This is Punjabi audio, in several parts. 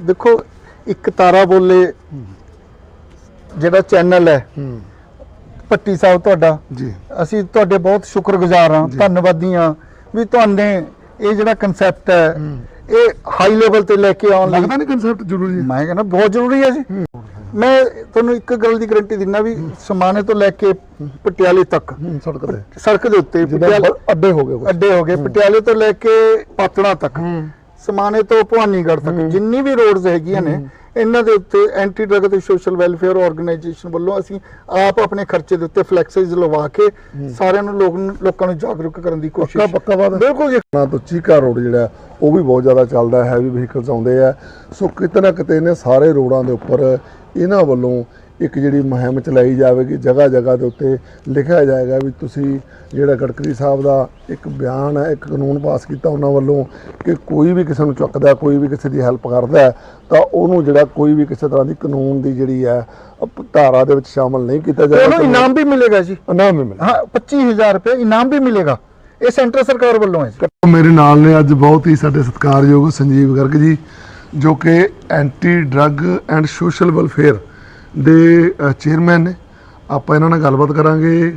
ਦੇਖੋ ਇੱਕ ਤਾਰਾ ਬੋਲੇ ਜਿਹੜਾ ਚੈਨਲ ਹੈ ਪੱਟੀ ਸਾਹਿਬ ਤੁਹਾਡਾ ਜੀ। ਅਸੀਂ ਤੁਹਾਡੇ ਬਹੁਤ ਸ਼ੁਕਰਗੁਜ਼ਾਰ ਹਾਂ ਧੰਨਵਾਦੀ ਹਾਂ ਵੀ ਤੁਹਾਨੇ ਇਹ ਜਿਹੜਾ ਕਨਸੈਪਟ ਹੈ ਇਹ ਹਾਈ ਲੈਵਲ ਤੇ ਲੈ ਕੇ ਆਉਣ ਲਈ ਲੱਗਦਾ ਨਹੀਂ ਕਨਸੈਪਟ ਜ਼ਰੂਰੀ ਹੈ? ਮੈਂ ਕਹਿੰਦਾ ਬਹੁਤ ਜ਼ਰੂਰੀ ਹੈ ਜੀ। ਮੈਂ ਤੁਹਾਨੂੰ ਇੱਕ ਗੱਲ ਦੀ ਗਾਰੰਟੀ ਦਿੰਦਾ ਵੀ ਸਮਾਨੇ ਤੋਂ ਲੈ ਕੇ ਪਟਿਆਲੇ ਤੱਕ। ਸੜਕ ਤੇ ਸੜਕ ਦੇ ਉੱਤੇ ਪਟਿਆਲੇ ਅੱਡੇ ਹੋ ਗਏ। ਅੱਡੇ ਹੋ ਗਏ ਪਟਿਆਲੇ ਤੋਂ ਲੈ ਕੇ ਪਾਤਣਾ ਤੱਕ। ਸਮਾਨੇ ਤੋਂ ਭਵਾਨੀਗੜ੍ਹ ਤੱਕ। ਜਿੰਨੀ ਵੀ ਰੋਡਸ ਹੈਗੀਆਂ ਨੇ ਇਹਨਾਂ ਦੇ ਉੱਤੇ ਐਂਟੀ ਡਰਗ ਤੇ ਸੋਸ਼ਲ ਵੈਲਫੇਅਰ ਆਰਗੇਨਾਈਜੇਸ਼ਨ ਵੱਲੋਂ ਅਸੀਂ ਆਪ ਆਪਣੇ ਖਰਚੇ ਦੇ ਉੱਤੇ ਫਲੈਕਸਿਸ ਲਵਾ ਕੇ ਸਾਰਿਆਂ ਨੂੰ ਲੋਕ ਲੋਕਾਂ ਨੂੰ ਜਾਗਰੂਕ ਕਰਨ ਦੀ ਕੋਸ਼ਿਸ਼ ਪੱਕਾ ਪੱਕਾ ਵਾਦਾ ਬਿਲਕੁਲ ਜੀ। ਨਾ ਤੋਂ ਚੀਕਾ ਰੋਡ ਜਿਹੜਾ ਉਹ ਵੀ ਬਹੁਤ ਜ਼ਿਆਦਾ ਚੱਲਦਾ ਹੈ ਹੈਵੀ ਵਹੀਕਲਸ ਆਉਂਦੇ ਆ। ਸੋ ਕਿਤੇ ਨਾ ਕਿਤੇ ਨੇ ਸਾਰੇ ਰੋਡਾਂ ਦੇ ਉੱਪਰ ਇਹਨਾਂ ਵੱਲੋਂ ਇੱਕ ਜਿਹੜੀ ਮੁਹਿੰਮ ਚਲਾਈ ਜਾਵੇਗੀ ਜਗ੍ਹਾ ਜਗ੍ਹਾ ਦੇ ਉੱਤੇ ਲਿਖਿਆ ਜਾਏਗਾ ਵੀ ਤੁਸੀਂ ਜਿਹੜਾ ਗਡਕਰੀ ਸਾਹਿਬ ਦਾ ਇੱਕ ਬਿਆਨ ਹੈ ਇੱਕ ਕਾਨੂੰਨ ਪਾਸ ਕੀਤਾ ਉਹਨਾਂ ਵੱਲੋਂ ਕਿ ਕੋਈ ਵੀ ਕਿਸੇ ਨੂੰ ਚੁੱਕਦਾ ਕੋਈ ਵੀ ਕਿਸੇ ਦੀ ਹੈਲਪ ਕਰਦਾ ਤਾਂ ਉਹਨੂੰ ਜਿਹੜਾ ਕੋਈ ਵੀ ਕਿਸੇ ਤਰ੍ਹਾਂ ਦੀ ਕਾਨੂੰਨ ਦੀ ਜਿਹੜੀ ਹੈ ਧਾਰਾ ਦੇ ਵਿੱਚ ਸ਼ਾਮਲ ਨਹੀਂ ਕੀਤਾ ਉਹਨੂੰ ਜਾਏਗਾ ਇਨਾਮ ਵੀ ਮਿਲੇਗਾ ਜੀ। ਇਨਾਮ ਵੀ ਮਿਲੇ ਹਾਂ 25000 ਰੁਪਏ ਇਨਾਮ ਵੀ ਮਿਲੇਗਾ। ਇਹ ਸੈਂਟਰ ਸਰਕਾਰ ਵੱਲੋਂ ਹੈ ਜੀ। ਮੇਰੇ ਨਾਲ ਨੇ ਅੱਜ ਬਹੁਤ ਹੀ ਸਾਡੇ ਸਤਿਕਾਰਯੋਗ ਸੰਜੀਵ ਗਰਗ ਜੀ ਜੋ ਕਿ anti drug and social welfare ਦੇ ਚੇਅਰਮੈਨ ਨੇ ਆਪਾਂ ਇਹਨਾਂ ਨਾਲ ਗੱਲਬਾਤ ਕਰਾਂਗੇ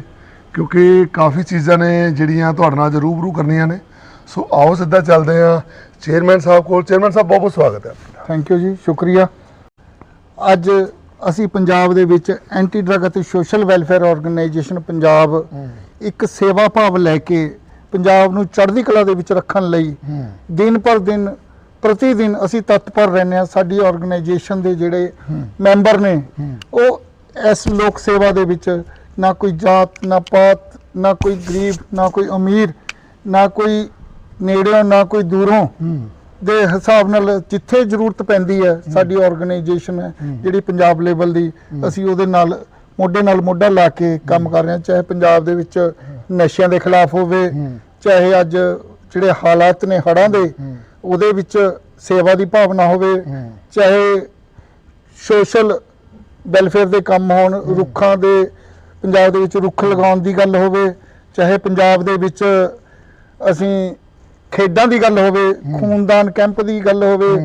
ਕਿਉਂਕਿ ਕਾਫੀ ਚੀਜ਼ਾਂ ਨੇ ਜਿਹੜੀਆਂ ਤੁਹਾਡੇ ਨਾਲ ਅੱਜ ਰੂਬਰੂ ਕਰਨੀਆਂ ਨੇ। ਸੋ ਆਓ ਸਿੱਧਾ ਚੱਲਦੇ ਹਾਂ। ਚੇਅਰਮੈਨ ਸਾਹਿਬ ਕੋਲ ਚੇਅਰਮੈਨ ਸਾਹਿਬ ਬਹੁਤ ਬਹੁਤ ਸਵਾਗਤ ਹੈ। ਥੈਂਕ ਯੂ ਜੀ ਸ਼ੁਕਰੀਆ। ਅੱਜ ਅਸੀਂ ਪੰਜਾਬ ਦੇ ਵਿੱਚ ਐਂਟੀ ਡਰਗ ਅਤੇ ਸੋਸ਼ਲ ਵੈਲਫੇਅਰ ਆਰਗੇਨਾਈਜੇਸ਼ਨ ਪੰਜਾਬ ਇੱਕ ਸੇਵਾ ਭਾਵ ਲੈ ਕੇ ਪੰਜਾਬ ਨੂੰ ਚੜ੍ਹਦੀ ਕਲਾ ਦੇ ਵਿੱਚ ਰੱਖਣ ਲਈ ਦਿਨ ਪਰ ਦਿਨ ਪ੍ਰਤੀ ਦਿਨ ਅਸੀਂ ਤਤਪਰ ਰਹਿੰਦੇ ਹਾਂ ਸਾਡੀ ਆਰਗੇਨਾਈਜੇਸ਼ਨ ਦੇ ਜਿਹੜੇ ਮੈਂਬਰ ਨੇ ਉਹ ਇਸ ਲੋਕ ਸੇਵਾ ਦੇ ਵਿੱਚ ਨਾ ਕੋਈ ਜਾਤ ਨਾ ਪਾਤ ਨਾ ਕੋਈ ਗਰੀਬ ਨਾ ਕੋਈ ਅਮੀਰ ਨਾ ਕੋਈ ਨੇੜਿਓਂ ਨਾ ਕੋਈ ਦੂਰੋਂ ਦੇ ਹਿਸਾਬ ਨਾਲ ਜਿੱਥੇ ਜ਼ਰੂਰਤ ਪੈਂਦੀ ਹੈ ਸਾਡੀ ਆਰਗੇਨਾਈਜੇਸ਼ਨ ਹੈ ਜਿਹੜੀ ਪੰਜਾਬ ਲੈਵਲ ਦੀ ਅਸੀਂ ਉਹਦੇ ਨਾਲ ਮੋਢੇ ਨਾਲ ਮੋਢਾ ਲਾ ਕੇ ਕੰਮ ਕਰ ਰਹੇ ਹਾਂ ਚਾਹੇ ਪੰਜਾਬ ਦੇ ਵਿੱਚ ਨਸ਼ਿਆਂ ਦੇ ਖਿਲਾਫ ਹੋਵੇ ਚਾਹੇ ਅੱਜ ਜਿਹੜੇ ਹਾਲਾਤ ਨੇ ਹੜ੍ਹਾਂ ਦੇ ਉਹਦੇ ਵਿੱਚ ਸੇਵਾ ਦੀ ਭਾਵਨਾ ਹੋਵੇ ਚਾਹੇ ਸੋਸ਼ਲ ਵੈਲਫੇਅਰ ਦੇ ਕੰਮ ਹੋਣ ਰੁੱਖਾਂ ਦੇ ਪੰਜਾਬ ਦੇ ਵਿੱਚ ਰੁੱਖ ਲਗਾਉਣ ਦੀ ਗੱਲ ਹੋਵੇ ਚਾਹੇ ਪੰਜਾਬ ਦੇ ਵਿੱਚ ਅਸੀਂ ਖੇਡਾਂ ਦੀ ਗੱਲ ਹੋਵੇ ਖੂਨਦਾਨ ਕੈਂਪ ਦੀ ਗੱਲ ਹੋਵੇ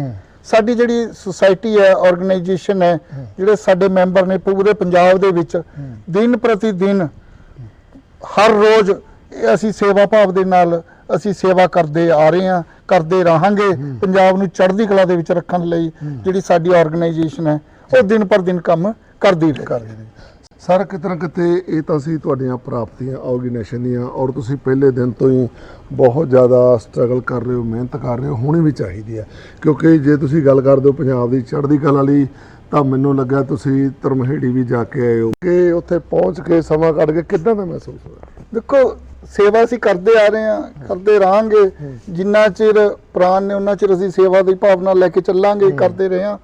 ਸਾਡੀ ਜਿਹੜੀ ਸੁਸਾਇਟੀ ਹੈ ਆਰਗੇਨਾਈਜੇਸ਼ਨ ਹੈ ਜਿਹੜੇ ਸਾਡੇ ਮੈਂਬਰ ਨੇ ਪੂਰੇ ਪੰਜਾਬ ਦੇ ਵਿੱਚ ਦਿਨ ਪ੍ਰਤੀ ਦਿਨ ਹਰ ਰੋਜ਼ ਇਹ ਅਸੀਂ ਸੇਵਾ ਭਾਵ ਦੇ ਨਾਲ ਅਸੀਂ ਸੇਵਾ ਕਰਦੇ ਆ ਰਹੇ ਹਾਂ ਕਰਦੇ ਰਹਾਂਗੇ ਪੰਜਾਬ ਨੂੰ ਚੜ੍ਹਦੀ ਕਲਾ ਦੇ ਵਿੱਚ ਰੱਖਣ ਲਈ ਜਿਹੜੀ ਸਾਡੀ ਆਰਗੇਨਾਈਜੇਸ਼ਨ ਹੈ ਉਹ ਦਿਨ ਪਰ ਦਿਨ ਕੰਮ ਕਰਦੀ ਰਹੇ। ਸਰ ਕਿਤੇ ਨਾ ਕਿਤੇ ਇਹ ਤਾਂ ਸੀ ਤੁਹਾਡੀਆਂ ਪ੍ਰਾਪਤੀਆਂ ਆਰਗੇਨਾਈਜੇਸ਼ਨ ਦੀਆਂ ਔਰ ਤੁਸੀਂ ਪਹਿਲੇ ਦਿਨ ਤੋਂ ਹੀ ਬਹੁਤ ਜ਼ਿਆਦਾ ਸਟਰਗਲ ਕਰ ਰਹੇ ਹੋ ਮਿਹਨਤ ਕਰ ਰਹੇ ਹੋ ਹੋਣੀ ਵੀ ਚਾਹੀਦੀ ਹੈ। ਕਿਉਂਕਿ ਜੇ ਤੁਸੀਂ ਗੱਲ ਕਰਦੇ ਹੋ ਪੰਜਾਬ ਦੀ ਚੜ੍ਹਦੀ ਕਲਾ ਲਈ ਤਾਂ ਮੈਨੂੰ ਲੱਗਾ ਤੁਸੀਂ ਤਰਮਹੇੜੀ ਵੀ ਜਾ ਕੇ ਆਏ ਹੋ। ਕਿ ਉੱਥੇ ਪਹੁੰਚ ਕੇ ਸਮਾਂ ਕੱਢ ਕੇ ਕਿੱਦਾਂ ਦਾ ਮਹਿਸੂਸ ਹੋਇਆ? ਦੇਖੋ ਸੇਵਾ ਅਸੀਂ ਕਰਦੇ ਆ ਰਹੇ ਹਾਂ ਕਰਦੇ ਰਹਾਂਗੇ। ਜਿੰਨਾ ਚਿਰ ਪ੍ਰਾਣ ਨੇ ਉਹਨਾਂ ਚਿਰ ਅਸੀਂ ਸੇਵਾ ਦੀ ਭਾਵਨਾ ਲੈ ਕੇ ਚੱਲਾਂਗੇ ਕਰਦੇ ਰਹੇ ਹਾਂ।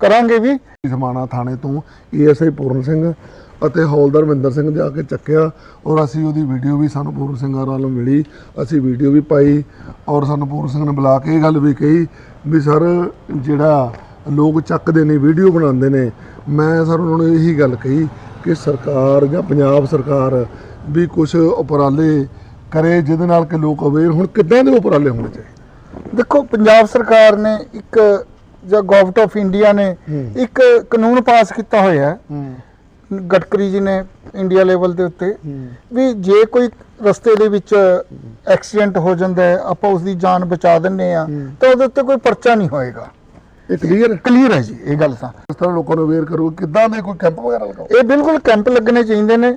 ਕਰਾਂਗੇ ਵੀ। ਸਮਾਣਾ ਥਾਣੇ ਤੋਂ ਏਐਸਆਈ ਪੂਰਨ ਸਿੰਘ ਅਤੇ ਹੌਲਦਾਰ ਮਹਿੰਦਰ ਸਿੰਘ ਜਾ ਕੇ ਚੱਕਿਆ ਔਰ ਅਸੀਂ ਉਹਦੀ ਵੀਡੀਓ ਵੀ ਸਾਨੂੰ ਪੂਰਨ ਸਿੰਘ ਨਾਲ ਮਿਲੀ। ਅਸੀਂ ਵੀਡੀਓ ਵੀ ਪਾਈ ਔਰ ਸਾਨੂੰ ਪੂਰਨ ਸਿੰਘ ਨੇ ਬੁਲਾ ਕੇ ਇਹ ਗੱਲ ਵੀ ਕਹੀ ਵੀ ਸਰ ਜਿਹੜਾ ਲੋਕ ਚੱਕਦੇ ਨੇ ਵੀਡੀਓ ਬਣਾਉਂਦੇ ਨੇ ਮੈਂ ਸਰ ਉਹਨਾਂ ਨੂੰ ਇਹੀ ਗੱਲ ਕਹੀ ਕਿ ਸਰਕਾਰ ਜਾਂ ਪੰਜਾਬ ਸਰਕਾਰ ਵੀ ਕੁਝ ਉਪਰਾਲੇ ਕਰੇ ਜਿਹਦੇ ਨਾਲ ਕਿ ਲੋਕ ਅਵੇਅਰ ਹੁਣ ਕਿੱਦਾਂ ਦੇ ਉਪਰਾਲੇ ਹੋਣੇ ਚਾਹੀਦੇ? ਦੇਖੋ ਪੰਜਾਬ ਸਰਕਾਰ ਨੇ ਇੱਕ ਜਾਂ ਗਵਰਨਮੈਂਟ ਆਫ ਇੰਡੀਆ ਨੇ ਇੱਕ ਕਾਨੂੰਨ ਪਾਸ ਕੀਤਾ ਹੋਇਆ ਹੈ। ਗਡਕਰੀ ਜੀ ਨੇ ਇੰਡੀਆ ਲੈਵਲ ਦੇ ਉੱਤੇ ਵੀ ਜੇ ਕੋਈ ਰਸਤੇ ਦੇ ਵਿੱਚ ਐਕਸੀਡੈਂਟ ਹੋ ਜਾਂਦਾ ਹੈ ਆਪਾਂ ਉਸ ਦੀ ਜਾਨ ਬਚਾ ਦਿੰਨੇ ਆ ਤਾਂ ਉਹਦੇ ਉੱਤੇ ਕੋਈ ਪਰਚਾ ਨਹੀਂ ਹੋਏਗਾ। ਇਹ ਕਲੀਅਰ ਕਲੀਅਰ ਹੈ ਜੀ ਇਹ ਗੱਲ ਤਾਂ। ਇਸ ਤਰ੍ਹਾਂ ਲੋਕਾਂ ਨੂੰ ਅਵੇਅਰ ਕਰੋ ਕਿੱਦਾਂ ਦੇ ਕੋਈ ਕੈਂਪ ਵਗੈਰਾ ਲਗਾਓ? ਇਹ ਬਿਲਕੁਲ ਕੈਂਪ ਲੱਗਣੇ ਚਾਹੀਦੇ ਨੇ।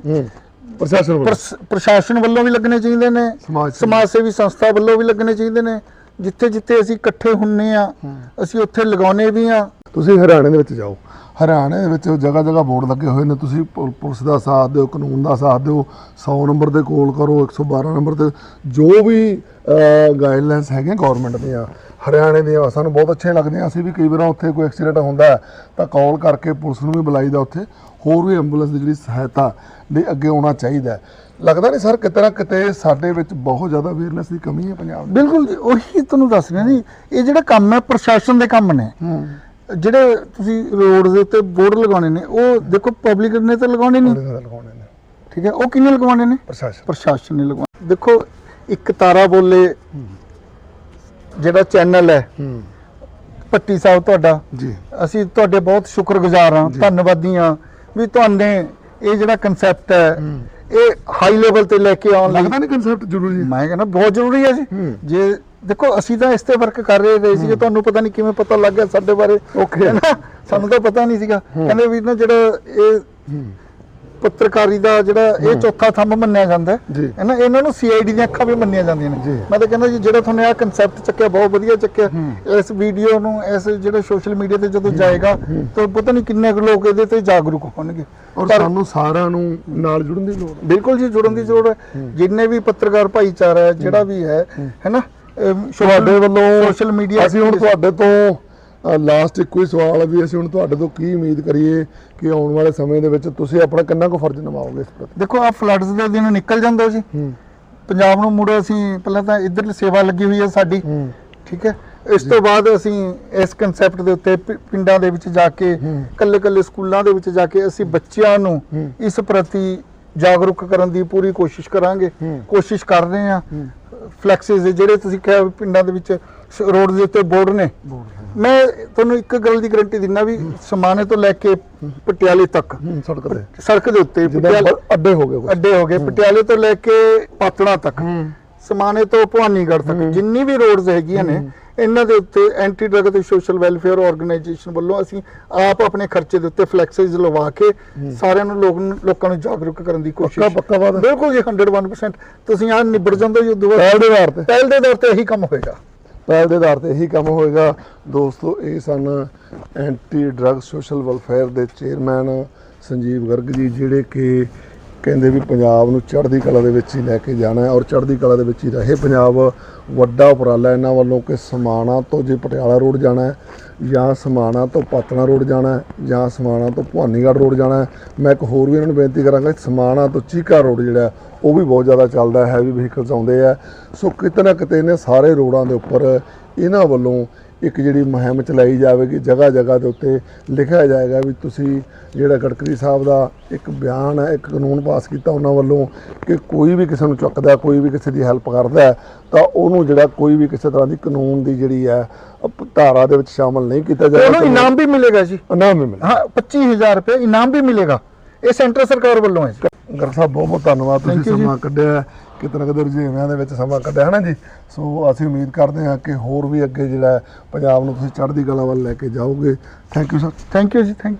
ਪ੍ਰਸ਼ਾਸਨ ਵੱਲੋਂ। ਪ੍ਰਸ- ਪ੍ਰਸ਼ਾਸਨ ਵੱਲੋਂ ਵੀ ਲੱਗਣੇ ਚਾਹੀਦੇ ਨੇ ਸਮਾਜ ਸੇਵੀ। ਸਮਾਜ ਸੇਵੀ ਸੰਸਥਾ ਵੱਲੋਂ ਵੀ ਲੱਗਣੇ ਚਾਹੀਦੇ ਨੇ। ਜਿੱਥੇ ਜਿੱਥੇ ਅਸੀਂ ਇਕੱਠੇ ਹੁੰਨੇ ਆ ਅਸੀਂ ਉੱਥੇ ਲਗਾਉਣੇ ਵੀ ਆ। ਤੁਸੀਂ ਹਰਿਆਣੇ ਦੇ ਵਿੱਚ ਜਾਓ। ਹਰਿਆਣੇ ਦੇ ਵਿੱਚ ਜਗ੍ਹਾ ਜਗ੍ਹਾ ਬੋਰਡ ਲੱਗੇ ਹੋਏ ਨੇ। ਤੁਸੀਂ ਪੁ- ਪੁਲਿਸ ਦਾ ਸਾਥ ਦਿਓ ਕਾਨੂੰਨ ਦਾ ਸਾਥ ਦਿਓ 100 ਨੰਬਰ ਤੇ ਕਾਲ ਕਰੋ 112 ਨੰਬਰ ਤੇ ਜੋ ਵੀ ਗਾਈਡਲਾਈਨਸ ਹੈਗੀਆਂ ਗਵਰਨਮੈਂਟ ਦੀਆਂ ਹਰਿਆਣੇ ਦੀਆਂ ਸਾਨੂੰ ਬਹੁਤ ਅੱਛੇ ਲੱਗਦੇ ਆ ਅਸੀਂ ਵੀ ਕਈ ਵਾਰ ਉੱਥੇ ਕੋਈ ਐਕਸੀਡੈਂਟ ਹੁੰਦਾ ਹੈ ਤਾਂ ਕਾਲ ਕਰਕੇ ਪੁਲਿਸ ਨੂੰ ਵੀ ਬੁਲਾਈਦਾ ਉੱਥੇ। ਹੋਰ ਵੀ ਐਂਬੂਲੈਂਸ ਦੀ ਜਿਹੜੀ ਸਹਾਇਤਾ ਲਈ ਅੱਗੇ ਆਉਣਾ ਚਾਹੀਦਾ ਹੈ। ਲੱਗਦਾ ਨਹੀਂ ਸਰ ਕਿਤੇ ਨਾ ਕਿਤੇ ਸਾਡੇ ਵਿੱਚ ਬਹੁਤ ਜ਼ਿਆਦਾ ਅਵੇਅਰਨੈਸ ਦੀ ਕਮੀ ਹੈ ਪੰਜਾਬ ਦੀ ਬਿਲਕੁਲ ਜੀ, ਉਹੀ ਤੁਹਾਨੂੰ ਦੱਸ ਰਿਹਾ ਜੀ। ਇਹ ਜਿਹੜਾ ਕੰਮ ਹੈ ਪ੍ਰਸ਼ਾਸਨ ਦੇ ਕੰਮ ਨੇ। ਜਿਹੜੇ ਤੁਸੀਂ ਰੋਡ ਦੇ ਉੱਤੇ ਬੋਰਡ ਲਗਾਉਣੇ ਨੇ ਉਹ ਦੇਖੋ ਪਬਲਿਕ ਨੇ ਤਾਂ ਲਗਾਉਣੇ ਨਹੀਂ। ਲਗਾਉਣੇ ਨੇ। ਠੀਕ ਹੈ ਉਹ ਕਿਹਨੇ ਲਗਵਾਉਣੇ ਨੇ? ਪ੍ਰਸ਼ਾਸਨ। ਪ੍ਰਸ਼ਾਸਨ ਨੇ ਲਗਵਾਉਣੇ ਦੇਖੋ ਇੱਕ ਤਾਰਾ ਬੋਲੇ ਜਿਹੜਾ ਚੈਨਲ ਹੈ ਹੂੰ। ਪੱਟੀ ਸਾਹਿਬ ਤੁਹਾਡਾ। ਜੀ। ਅਸੀਂ ਤੁਹਾਡੇ ਬਹੁਤ ਸ਼ੁਕਰਗੁਜ਼ਾਰ ਹਾਂ ਧੰਨਵਾਦੀ ਹਾਂ ਵੀ ਤੁਹਾਨੇ ਇਹ ਜਿਹੜਾ ਕਨਸੈਪਟ ਹੈ ਇਹ ਹਾਈ ਲੈਵਲ ਤੇ ਲੈ ਕੇ ਆਉਣ ਲਈ ਲੱਗਦਾ ਨਹੀਂ ਕਨਸੈਪਟ ਜ਼ਰੂਰੀ? ਹੈ ਮੈਂ ਕਹਿੰਦਾ ਬਹੁਤ ਜ਼ਰੂਰੀ ਹੈ ਜੀ। ਜੇ ਦੇਖੋ ਅਸੀਂ ਤਾਂ ਇਸ ਤੇ ਵਰਕ ਕਰ ਰਹੇ ਰਹੇ ਸੀ ਤੁਹਾਨੂੰ ਪਤਾ ਨਹੀਂ ਕਿਵੇਂ ਪਤਾ ਲੱਗ ਗਿਆ ਸਾਡੇ ਬਾਰੇ। ਨਾ? ਸਾਨੂੰ ਤਾਂ ਪਤਾ ਨਹੀਂ ਸੀਗਾ। ਕਹਿੰਦੇ ਵੀ ਨਾ ਜਿਹੜਾ ਇਹ ਪੱਤਰਕਾਰੀ ਦਾ ਜਿਹੜਾ ਇਹ ਚੌਥਾ ਥੰਮ ਮੰਨਿਆ ਜਾਂਦਾ ਹੈ। ਨਾ? ਇਹਨਾਂ ਨੂੰ ਸੀਆਈਡੀ ਦੀਆਂ ਅੱਖਾਂ ਵੀ ਮੰਨੀਆਂ ਜਾਂਦੀਆਂ। ਨੇ। ਮੈਂ ਤਾਂ ਕਹਿੰਦਾ ਜੀ ਜਿਹੜਾ ਤੁਹਾਨੂੰ ਇਹ ਕਨਸੈਪਟ ਚੱਕਿਆ ਬਹੁਤ ਵਧੀਆ ਚੱਕਿਆ। ਇਸ ਵੀਡੀਓ ਨੂੰ ਇਸ ਜਿਹੜੇ ਸੋਸ਼ਲ ਮੀਡੀਆ ਤੇ ਜਦੋਂ ਜਾਏਗਾ ਤਾਂ ਪਤਾ ਨਹੀਂ ਕਿੰਨੇ ਕੁ ਲੋਕ ਇਹਦੇ ਤੇ ਜਾਗਰੂਕ ਹੋਣਗੇ। ਔਰ ਸਾਨੂੰ ਸਾਰਿਆਂ ਨੂੰ ਨਾਲ ਜੁੜਨ ਦੀ ਲੋੜ ਬਿਲਕੁਲ ਜੀ ਜੁੜਨ ਦੀ ਜ਼ਰੂਰਤ ਹੈ। ਜਿੰਨੇ ਵੀ ਪੱਤਰਕਾਰ ਭਾਈਚਾਰਾ ਹੈ ਜਿਹੜਾ ਵੀ ਹੈ ਹੈਨਾ ਤੁਹਾਡੇ ਵੱਲੋਂ ਸੋਸ਼ਲ ਮੀਡੀਆ ਅਸੀਂ ਹੁਣ ਤੁਹਾਡੇ ਤੋਂ ਲਾਸਟ ਇੱਕੋ ਹੀ ਸਵਾਲ ਹੈ ਵੀ ਅਸੀਂ ਹੁਣ ਤੁਹਾਡੇ ਤੋਂ ਕੀ ਉਮੀਦ ਕਰੀਏ ਕਿ ਆਉਣ ਵਾਲੇ ਸਮੇਂ ਦੇ ਵਿੱਚ ਤੁਸੀਂ ਆਪਣਾ ਕਿੰਨਾ ਕੁ ਫਰਜ਼ ਨਿਭਾਓਗੇ ਇਸ ਪ੍ਰਤੀ? ਦੇਖੋ ਆ ਫਲੱਡਸ ਦੇ ਦਿਨ ਨਿਕਲ ਜਾਂਦਾ ਜੀ ਪੰਜਾਬ ਨੂੰ ਮੁੜ ਅਸੀਂ ਪਹਿਲਾਂ ਤਾਂ ਇੱਧਰ ਸੇਵਾ ਲੱਗੀ ਹੋਈ ਹੈ ਸਾਡੀ। ਠੀਕ ਹੈ? ਇਸ ਤੋਂ ਬਾਅਦ ਅਸੀਂ ਇਸ ਕਨਸੈਪਟ ਦੇ ਉੱਤੇ ਪਿੰਡਾਂ ਦੇ ਵਿੱਚ ਜਾ ਕੇ ਕੱਲੇ ਕੱਲੇ ਸਕੂਲਾਂ ਦੇ ਵਿੱਚ ਜਾ ਕੇ ਅਸੀਂ ਬੱਚਿਆਂ ਨੂੰ ਇਸ ਪ੍ਰਤੀ ਜਾਗਰੂਕ ਕਰਨ ਦੀ ਪੂਰੀ ਕੋਸ਼ਿਸ਼ ਕਰਾਂਗੇ। ਕੋਸ਼ਿਸ਼ ਕਰ ਰਹੇ ਹਾਂ। ਫਲੈਕਸਿਸ ਜਿਹੜੇ ਤੁਸੀਂ ਕਿਹਾ ਪਿੰਡਾਂ ਦੇ ਵਿੱਚ ਰੋਡ ਦੇ ਉੱਤੇ ਬੋਰਡ ਨੇ। ਮੈਂ ਤੁਹਾਨੂੰ ਇੱਕ ਗੱਲ ਦੀ ਗਾਰੰਟੀ ਦਿੰਦਾ ਵੀ ਸਮਾਨੇ ਤੋਂ ਲੈ ਕੇ ਪਟਿਆਲੇ ਤੱਕ। ਸੜਕ ਤੇ। ਸੜਕ ਦੇ ਉੱਤੇ ਅੱਡੇ ਹੋ ਗਏ। ਅੱਡੇ ਹੋ ਗਏ। ਪਟਿਆਲੇ ਤੋਂ ਲੈ ਕੇ ਪਾਤੜਾ ਤੱਕ। ਸਮਾਨੇ ਤੋਂ ਭਵਾਨੀਗੜ੍ਹ ਤੱਕ। ਜਿੰਨੀ ਵੀ ਰੋਡਸ ਹੈਗੀਆਂ ਨੇ ਇਹਨਾਂ ਦੇ ਉੱਤੇ ਐਂਟੀ ਡਰਗ ਤੇ ਸੋਸ਼ਲ ਵੈਲਫੇਅਰ ਆਰਗੇਨਾਈਜੇਸ਼ਨ ਵੱਲੋਂ ਅਸੀਂ ਆਪ ਆਪਣੇ ਖਰਚੇ ਦੇ ਉੱਤੇ ਫਲੈਕਸਿਸ ਲਵਾ ਕੇ ਸਾਰਿਆਂ ਨੂੰ ਲੋਕ ਲੋਕਾਂ ਨੂੰ ਜਾਗਰੂਕ ਕਰਨ ਦੀ ਕੋਸ਼ਿਸ਼ ਪੱਕਾ- ਪੱਕਾ ਵਾਅਦਾ? ਬਿਲਕੁਲ ਜੀ 101% ਤੁਸੀਂ ਆ ਨਿਬੜ ਜਾਂਦੇ ਹੋ ਉਦੋਂ ਪਹਿਲ ਦੇ ਆਧਾਰ ਤੇ। ਪਹਿਲ ਦੇ ਦੌਰ ਤੇ ਇਹੀ ਕੰਮ ਹੋਏਗਾ। ਪਹਿਲ ਦੇ ਆਧਾਰ ਤੇ ਇਹੀ ਕੰਮ ਹੋਏਗਾ। ਦੋਸਤੋ ਇਹ ਸਨ ਐਂਟੀ ਡਰੱਗ ਸੋਸ਼ਲ ਵੈਲਫੇਅਰ ਦੇ ਚੇਅਰਮੈਨ ਸੰਜੀਵ ਗਰਗ ਜੀ ਜਿਹੜੇ ਕਿ ਕਹਿੰਦੇ ਵੀ ਪੰਜਾਬ ਨੂੰ ਚੜ੍ਹਦੀ ਕਲਾ ਦੇ ਵਿੱਚ ਹੀ ਲੈ ਕੇ ਜਾਣਾ ਹੈ ਔਰ ਚੜ੍ਹਦੀ ਕਲਾ ਦੇ ਵਿੱਚ ਹੀ ਰਹੇ ਪੰਜਾਬ ਵੱਡਾ ਉਪਰਾਲਾ ਇਹਨਾਂ ਵੱਲੋਂ ਕਿ ਸਮਾਣਾ ਤੋਂ ਜੇ ਪਟਿਆਲਾ ਰੋਡ ਜਾਣਾ ਹੈ ਜਾਂ ਸਮਾਣਾ ਤੋਂ ਪਾਤਣਾ ਰੋਡ ਜਾਣਾ ਹੈ ਜਾਂ ਸਮਾਣਾ ਤੋਂ ਭਵਾਨੀਗੜ੍ਹ ਰੋਡ ਜਾਣਾ ਹੈ, ਮੈਂ ਇੱਕ ਹੋਰ ਵੀ ਇਹਨਾਂ ਨੂੰ ਬੇਨਤੀ ਕਰਾਂਗਾ ਸਮਾਣਾ ਤੋਂ ਚੀਕਾ ਰੋਡ ਜਿਹੜਾ ਉਹ ਵੀ ਬਹੁਤ ਜ਼ਿਆਦਾ ਚੱਲਦਾ ਹੈ ਹੈਵੀ ਵਹੀਕਲਸ ਆਉਂਦੇ ਆ। ਸੋ ਕਿਤੇ ਨਾ ਕਿਤੇ ਨੇ ਸਾਰੇ ਰੋਡਾਂ ਦੇ ਉੱਪਰ ਇਹਨਾਂ ਵੱਲੋਂ ਇੱਕ ਜਿਹੜੀ ਮੁਹਿੰਮ ਚਲਾਈ ਜਾਵੇਗੀ ਜਗ੍ਹਾ ਜਗ੍ਹਾ ਦੇ ਉੱਤੇ ਲਿਖਿਆ ਜਾਏਗਾ ਵੀ ਤੁਸੀਂ ਜਿਹੜਾ ਗਡਕਰੀ ਸਾਹਿਬ ਦਾ ਇੱਕ ਬਿਆਨ ਹੈ ਇੱਕ ਕਾਨੂੰਨ ਪਾਸ ਕੀਤਾ ਉਹਨਾਂ ਵੱਲੋਂ ਕਿ ਕੋਈ ਵੀ ਕਿਸੇ ਨੂੰ ਚੁੱਕਦਾ ਕੋਈ ਵੀ ਕਿਸੇ ਦੀ ਹੈਲਪ ਕਰਦਾ ਤਾਂ ਉਹਨੂੰ ਜਿਹੜਾ ਕੋਈ ਵੀ ਕਿਸੇ ਤਰ੍ਹਾਂ ਦੀ ਕਾਨੂੰਨ ਦੀ ਜਿਹੜੀ ਹੈ ਧਾਰਾ ਦੇ ਵਿੱਚ ਸ਼ਾਮਲ ਨਹੀਂ ਕੀਤਾ ਜਾਏਗਾ। ਉਹਨੂੰ ਇਨਾਮ ਵੀ ਮਿਲੇਗਾ ਜੀ। ਇਨਾਮ ਵੀ ਮਿਲੇ ਹਾਂ 25000 ਰੁਪਏ ਇਨਾਮ ਵੀ ਮਿਲੇਗਾ। ਇਹ ਸੈਂਟਰ ਸਰਕਾਰ ਵੱਲੋਂ ਹੈ ਜੀ। ਗਰ ਸਾਹਿਬ ਬਹੁਤ ਬਹੁਤ ਧੰਨਵਾਦ। ਤੁਸੀਂ। ਸਮਾਂ ਕੱਢਿਆ। ਕਿਤੇ ਨਾ ਕਿਤੇ ਰੁਝੇਵਿਆਂ ਦੇ ਵਿੱਚ ਸਮਾਂ ਕੱਢਿਆ ਹੈ ਨਾ ਜੀ? ਸੋ ਅਸੀਂ ਉਮੀਦ ਕਰਦੇ ਹਾਂ ਕਿ ਹੋਰ ਵੀ ਅੱਗੇ ਜਿਹੜਾ ਹੈ, ਪੰਜਾਬ ਨੂੰ ਤੁਸੀਂ ਚੜ੍ਹਦੀ ਕਲਾ ਵੱਲ ਲੈ ਕੇ ਜਾਓਗੇ। Thank you sir thank you ji thank you